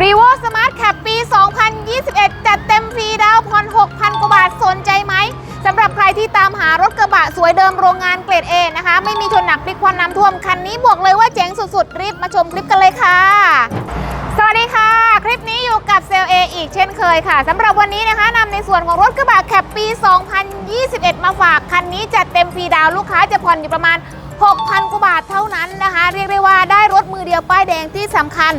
รีโวสมาร์ทแคปปี 2021 จัดเต็มฟรีดาวผ่อน6,000 กว่าบาทสนใจไหมสำหรับใครที่ตามหารถกระบะสวยเดิมโรงงานเกรด A นะคะ ไม่มีชนหนักพลิกควันน้ำท่วม คันนี้บอกเลยว่าเจ๋งสุดๆ รีบมาชมคลิปกันเลยค่ะ สวัสดีค่ะ คลิปนี้อยู่กับเซลเออีกเช่นเคยค่ะสำหรับวันนี้นะคะนำในส่วนของรถกระบะแคปปี 2021 มาฝาก คันนี้จัดเต็มฟรีดาวลูกค้าจะผ่อนอยู่ประมาณ 6,000 กว่าบาทเท่านั้นนะคะ เรียกได้ว่าได้รถมือเดียวป้ายแดงที่สำคัญ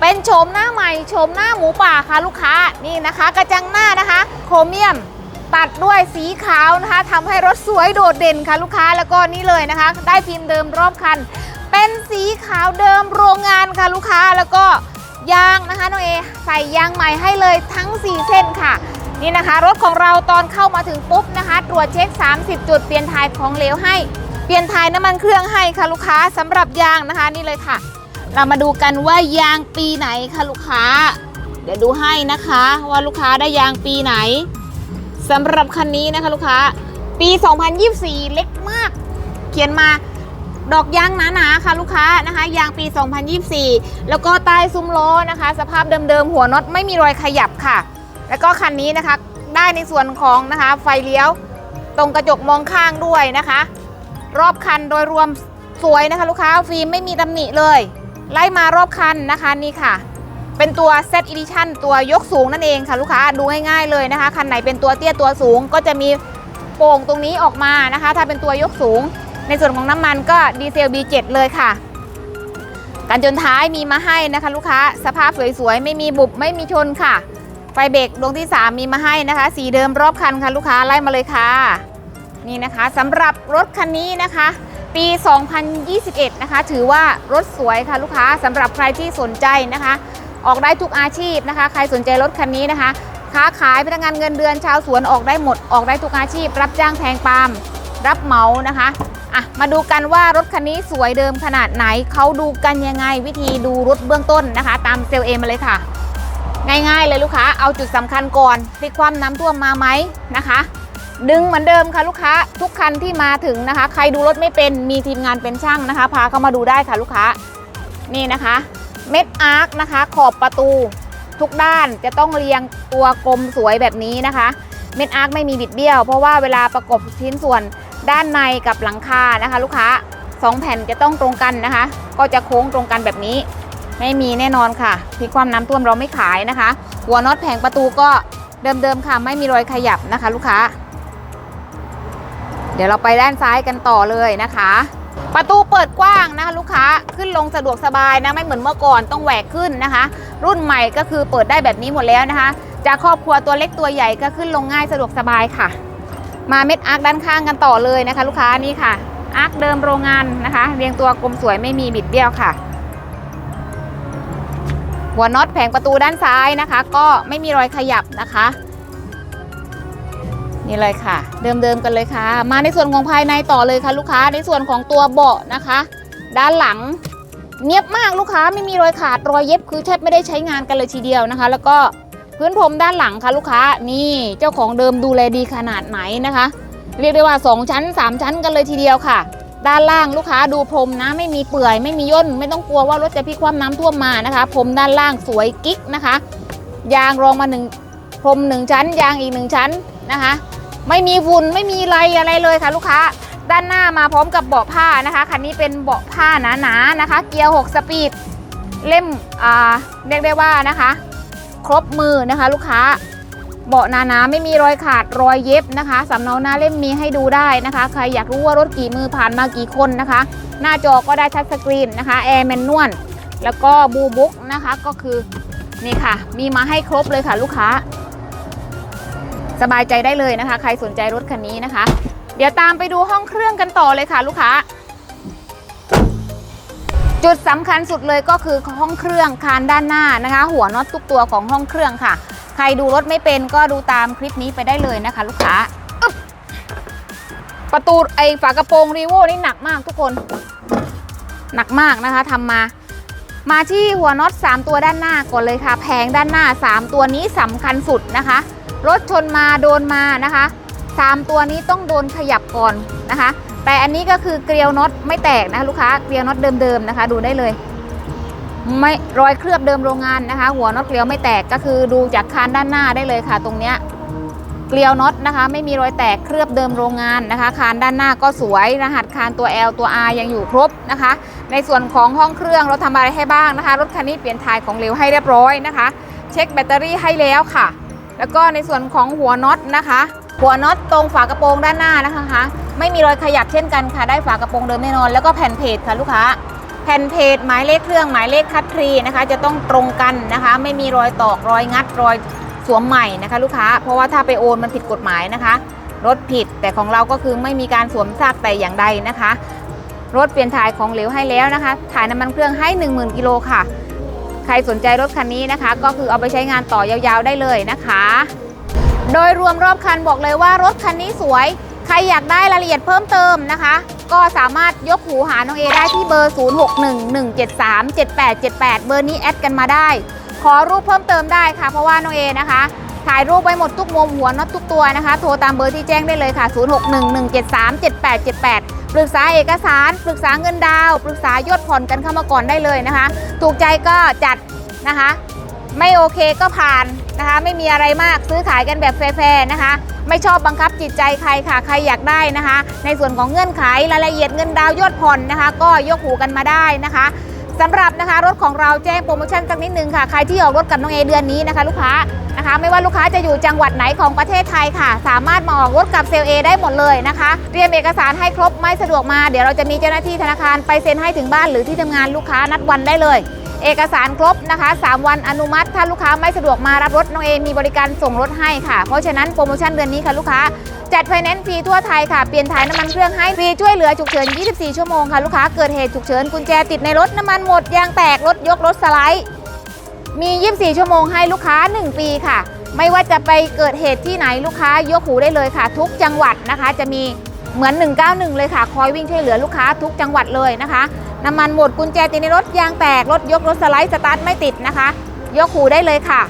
เป็นโฉมหน้าใหม่โฉมหน้าหมูป่าค่ะลูกค้านี่นะคะ กระจังหน้านะคะ โครเมียมตัดด้วยสีขาวนะคะทำให้รถสวยโดดเด่นค่ะลูกค้าแล้วก็นี่เลยนะคะ ได้พิมพ์เดิมรอบคัน เป็นสีขาวเดิมโรงงานค่ะลูกค้าแล้วก็ยางนะคะน้องเอใส่ยางใหม่ให้เลยทั้ง 4 เส้นค่ะ นี่นะคะ รถของเราตอนเข้ามาถึงปุ๊บนะคะ ตรวจเช็ค 30 จุดเปลี่ยนถ่ายของเหลวให้ เปลี่ยนถ่ายน้ำมันเครื่องให้ค่ะลูกค้าสำหรับยางนะคะนี่เลยค่ะ เรามาดูกันว่ายางปีไหนคะลูกค้า เดี๋ยวดูให้นะคะว่าลูกค้าได้ยางปีไหนสำหรับคันนี้นะคะลูกค้า ปี 2024 เล็กมาก เขียนมาดอกยางหนาๆค่ะลูกค้านะคะ ยางปี 2024 แล้วก็ใต้ซุ้มล้อนะคะ สภาพเดิมๆ หัวน็อตไม่มีรอยขยับค่ะ แล้วก็คันนี้นะคะได้ในส่วนของนะคะไฟเลี้ยวตรงกระจกมองข้างด้วยนะคะ รอบคันโดยรวมสวยนะคะ ลูกค้าฟิล์มไม่มีตำหนิเลย ไล่มารอบคันนะคะนี่ค่ะ เป็นตัว Set Edition ตัวยกสูงนั่นเองค่ะลูกค้าดูง่ายๆเลยนะคะคันไหนเป็นตัวเตี้ยตัวสูงก็จะมีโป่งตรงนี้ออกมานะคะ ถ้าเป็นตัวยกสูง ในส่วนของน้ำมันก็ดีเซล B7 เลยค่ะกันจนท้ายมีมาให้นะคะลูกค้าสภาพสวยๆ ไม่มีบุบไม่มีชนค่ะ ไฟเบรกดวงที่ 3 มีมาให้นะคะ สีเดิมรอบคันค่ะลูกค้าไล่มาเลยค่ะ นี่นะคะสำหรับรถคันนี้นะคะ ปี 2021 นะคะ ถือว่ารถสวยค่ะลูกค้าสำหรับใครที่สนใจนะคะ ออกได้ทุกอาชีพนะคะ ใครสนใจรถคันนี้นะคะ ค้าขายพนักงานเงินเดือนชาวสวนออกได้หมด ออกได้ทุกอาชีพ รับจ้างแทงปาล์มรับเหมานะคะอะมาดูกันว่ารถคันนี้สวยเดิมขนาดไหนเขาดูกันยังไงวิธีดูรถเบื้องต้นนะคะ ตามเซลเอมาเลยค่ะ ง่ายๆเลยลูกค้าเอาจุดสำคัญก่อนพลิกความน้ำท่วมมาไหมนะคะ ดึงเหมือนเดิมค่ะลูกค้า ทุกคันที่มาถึงนะคะ ใครดูรถไม่เป็นมีทีมงานเป็นช่างนะคะ พาเข้ามาดูได้ค่ะลูกค้านี่นะคะ เม็ดอาร์คนะคะ ขอบประตูทุกด้านจะต้องเรียงตัวกลมสวยแบบนี้นะคะ เม็ดอาร์คไม่มีบิดเบี้ยว เพราะว่าเวลาประกบชิ้นส่วนด้านในกับหลังคานะคะ ลูกค้าสองแผ่นจะต้องตรงกันนะคะ ก็จะโค้งตรงกันแบบนี้ ไม่มีแน่นอนค่ะพลิกความน้ำท่วมเราไม่ขายนะคะ หัวน็อตแผงประตูก็เดิมๆค่ะ ไม่มีรอยขยับนะคะ ลูกค้า เดี๋ยวเราไปด้านซ้ายกันต่อเลยนะคะ ประตูเปิดกว้างนะคะลูกค้าขึ้นลงสะดวกสบายนะไม่เหมือนเมื่อก่อนต้องแหวกขึ้นนะคะ รุ่นใหม่ก็คือเปิดได้แบบนี้หมดแล้วนะคะจากครอบครัวตัวเล็กตัวใหญ่ก็ขึ้นลงง่ายสะดวกสบายค่ะ มาเม็ดอาร์คด้านข้างกันต่อเลยนะคะ ลูกค้านี่ค่ะอาร์คเดิมโรงงานนะคะ เรียงตัวกลมสวยไม่มีบิดเบี้ยวค่ะ หัวน็อตแผงประตูด้านซ้ายนะคะ ก็ไม่มีรอยขยับนะคะ นี่เลยค่ะ เดิมๆกันเลยค่ะ มาในส่วนของภายในต่อเลยค่ะ ลูกค้าในส่วนของตัวเบาะนะคะ ด้านหลังเนียบมากลูกค้าไม่มีรอยขาดรอยเย็บคือแทบไม่ได้ใช้งานกันเลยทีเดียวนะคะ แล้วก็พื้นพรมด้านหลังค่ะลูกค้านี่เจ้าของเดิมดูแลดีขนาดไหนนะคะ เรียกได้ว่า 2 ชั้น 3 ชั้นกันเลยทีเดียวค่ะ ด้านล่างลูกค้าดูพรมนะ ไม่มีเปื่อยไม่มีย่นไม่ต้องกลัวว่ารถจะพลิกคว่ำน้ำท่วมมานะคะ พรมด้านล่างสวยกิ๊กนะคะ ยางรองมาหนึ่งพรมหนึ่งชั้น ยางอีกหนึ่งชั้นนะคะ ไม่มีฝุ่นไม่มีอะไรอะไรเลยค่ะลูกค้า ด้านหน้ามาพร้อมกับเบาะผ้านะคะคันนี้เป็นเบาะผ้าหนาๆนะคะ เกียร์ 6 สปีดเล่มอ่าเรียกได้ว่านะคะ ครบมือนะคะ ลูกค้าเบาะหนาๆไม่มีรอยขาดรอยเย็บนะคะสำเนาหน้าเล่มมีให้ดูได้นะคะ ใครอยากรู้ว่ารถกี่มือผ่านมากี่คนนะคะ หน้าจอก็ได้ทัชสกรีนนะคะแอร์แมนนวลแล้วก็บูบุ๊กนะคะก็คือนี่ค่ะ มีมาให้ครบเลยค่ะลูกค้า สบายใจได้เลยนะคะ ใครสนใจรถคันนี้นะคะ เดี๋ยวตามไปดูห้องเครื่องกันต่อเลยค่ะ ลูกค้า จุดสำคัญสุดเลยก็คือห้องเครื่องคานด้านหน้านะคะ หัวน็อตทุกตัวของห้องเครื่องค่ะ ใครดูรถไม่เป็นก็ดูตามคลิปนี้ไปได้เลยนะคะ ลูกค้าประตูไอฝากระโปรงรีโวนี่หนักมากทุกคน หนักมากนะคะทำมามาที่หัวน็อต 3 ตัวด้านหน้าก่อนเลยค่ะ แผงด้านหน้า 3 ตัวนี้สำคัญสุดนะคะ รถชนมาโดนมานะคะ 3 ตัวนี้ต้องโดนขยับก่อนนะคะ แต่อันนี้ก็คือเกลียวน็อตไม่แตกนะคะลูกค้าเกลียวน็อตเดิมๆนะคะ ดูได้เลย ไม่รอยเคลือบเดิมโรงงานนะคะ หัวน็อตเกลียวไม่แตกก็คือดูจากคานด้านหน้าได้เลยค่ะ ตรงเนี้ยเกลียวน็อตนะคะ ไม่มีรอยแตกเคลือบเดิมโรงงานนะคะคานด้านหน้าก็สวยรหัสคานตัว L ตัว R ยังอยู่ครบนะคะ ในส่วนของห้องเครื่องเราทำอะไรให้บ้างนะคะ รถคันนี้เปลี่ยนถ่ายของเหลวให้เรียบร้อยนะคะ เช็คแบตเตอรี่ให้แล้วค่ะ แล้วก็ในส่วนของหัวน็อตนะคะ หัวน็อตตรงฝากระโปรงด้านหน้านะคะไม่มีรอยขยับเช่นกันค่ะ ได้ฝากระโปรงเดิมแน่นอน แล้วก็แผ่นเพจค่ะลูกค้า แผ่นเพจหมายเลขเครื่องหมายเลขคัดทรีนะคะ จะต้องตรงกันนะคะ ไม่มีรอยตอกรอยงัดรอยสวมใหม่นะคะ ลูกค้า เพราะว่าถ้าไปโอนมันผิดกฎหมายนะคะ รถผิดแต่ของเราก็คือไม่มีการสวมซากแต่อย่างใดนะคะ รถเปลี่ยนถ่ายของเหลวให้แล้วนะคะ ถ่ายน้ำมันเครื่องให้ 10,000กิโลค่ะ ใครสนใจรถคันนี้นะคะ ก็คือเอาไปใช้งานต่อยาวๆได้เลยนะคะ โดยรวมรอบคันบอกเลยว่ารถคันนี้สวย ใครอยากได้รายละเอียดเพิ่มเติมนะคะ ก็สามารถยกหูหาน้องเอได้ที่เบอร์ 0611737878 เบอร์นี้แอดกันมาได้ ขอรูปเพิ่มเติมได้ค่ะ เพราะว่าน้องเอนะคะถ่ายรูปไว้หมดทุกมุมหัวน็อตทุกตัวนะคะ โทรตามเบอร์ที่แจ้งได้เลยค่ะ 0611737878 ปรึกษาเอกสาร ปรึกษาเงินดาว ปรึกษายอดผ่อนกันเข้ามาก่อนได้เลยนะคะ ถูกใจก็จัดนะคะ ไม่โอเคก็ผ่านนะคะ ไม่มีอะไรมากซื้อขายกันแบบแฟร์นะคะ ไม่ชอบบังคับจิตใจใครค่ะ ใครอยากได้นะคะ ในส่วนของเงื่อนไขรายละเอียดเงินดาวยอดผ่อนนะคะ ก็ยกหูกันมาได้นะคะ สำหรับนะคะรถของเราแจ้งโปรโมชั่นสักนิดนึงค่ะ ใครที่ออกรถกับน้องเอเดือนนี้นะคะ ลูกค้านะคะ ไม่ว่าลูกค้าจะอยู่จังหวัดไหนของประเทศไทยค่ะ สามารถมาออกรถกับเซลเอได้หมดเลยนะคะเตรียมเอกสารให้ครบไม่สะดวกมา เดี๋ยวเราจะมีเจ้าหน้าที่ธนาคารไปเซ็นให้ถึงบ้านหรือที่ทำงานลูกค้านัดวันได้เลย เอกสารครบนะคะ 3 วันอนุมัติ ถ้าลูกค้าไม่สะดวกมารับรถน้องเอมีบริการส่งรถให้ค่ะ เพราะฉะนั้นโปรโมชั่นเดือนนี้ค่ะลูกค้า จัดไฟแนนซ์ฟรีทั่วไทยค่ะ เปลี่ยนถ่ายน้ำมันเครื่องให้ฟรีช่วยเหลือฉุกเฉิน 24 ชั่วโมงค่ะลูกค้า เกิดเหตุฉุกเฉินกุญแจติดในรถน้ำมันหมดยางแตกรถยกรถสไลด์ มี 24 ชั่วโมงให้ลูกค้า 1 ปีค่ะ ไม่ว่าจะไปเกิดเหตุที่ไหนลูกค้ายกหูได้เลยค่ะ ทุกจังหวัดนะคะ จะมีเหมือน 191 เลยค่ะ คอยวิ่งช่วยเหลือลูกค้าทุกจังหวัดเลยนะคะ น้ำมันหมดกุญแจติดในรถยางแตกรถยกรถสไลด์สตาร์ทไม่ติดนะคะ ยกหูได้เลยค่ะ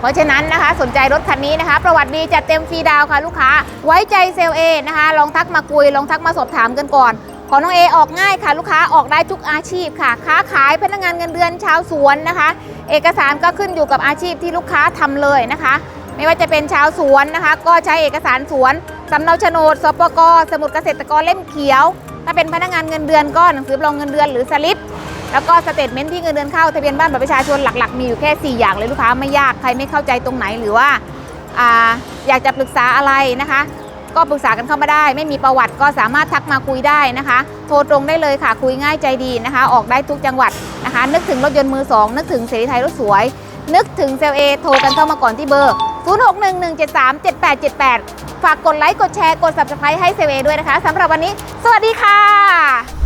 เพราะฉะนั้นนะคะสนใจรถคันนี้นะคะ ประวัติดีจัดเต็มฟรีดาวค่ะลูกค้า ไว้ใจเซลเอนะคะ ลองทักมาคุย ลองทักมาสอบถามกันก่อนของน้องเอออกง่ายค่ะ ลูกค้าออกได้ทุกอาชีพค่ะ ค้าขายพนักงานเงินเดือนชาวสวนนะคะ เอกสารก็ขึ้นอยู่กับอาชีพที่ลูกค้าทำเลยนะคะ ไม่ว่าจะเป็นชาวสวนนะคะ ก็ใช้เอกสารสวนสำเนาโฉนดสปกสมุดเกษตรกรเล่มเขียว ถ้าเป็นพนักงานเงินเดือนก็หนังสือรับรองเงินเดือนหรือสลิป แล้วก็สเตทเมนต์ที่เงินเดือนเข้าทะเบียนบ้านบัตรประชาชนหลักๆ มีอยู่แค่ 4 อย่างเลยลูกค้าไม่ยากใครไม่เข้าใจตรงไหนหรือว่าอาอยากจะปรึกษาอะไรนะคะ ก็ปรึกษากันเข้ามาได้ ไม่มีประวัติก็สามารถทักมาคุยได้นะคะ โทรตรงได้เลยค่ะคุยง่ายใจดีนะคะ ออกได้ทุกจังหวัดนะคะ นึกถึงรถยนต์มือ 2 นึกถึงเสรีไทยรถสวย นึกถึงเซลเอโทรกันเข้ามาก่อนที่เบอร์ 0611737878 ฝากกดไลค์กดแชร์กด subscribe ให้เซเวด้วยนะคะสำหรับวันนี้ สวัสดีค่ะ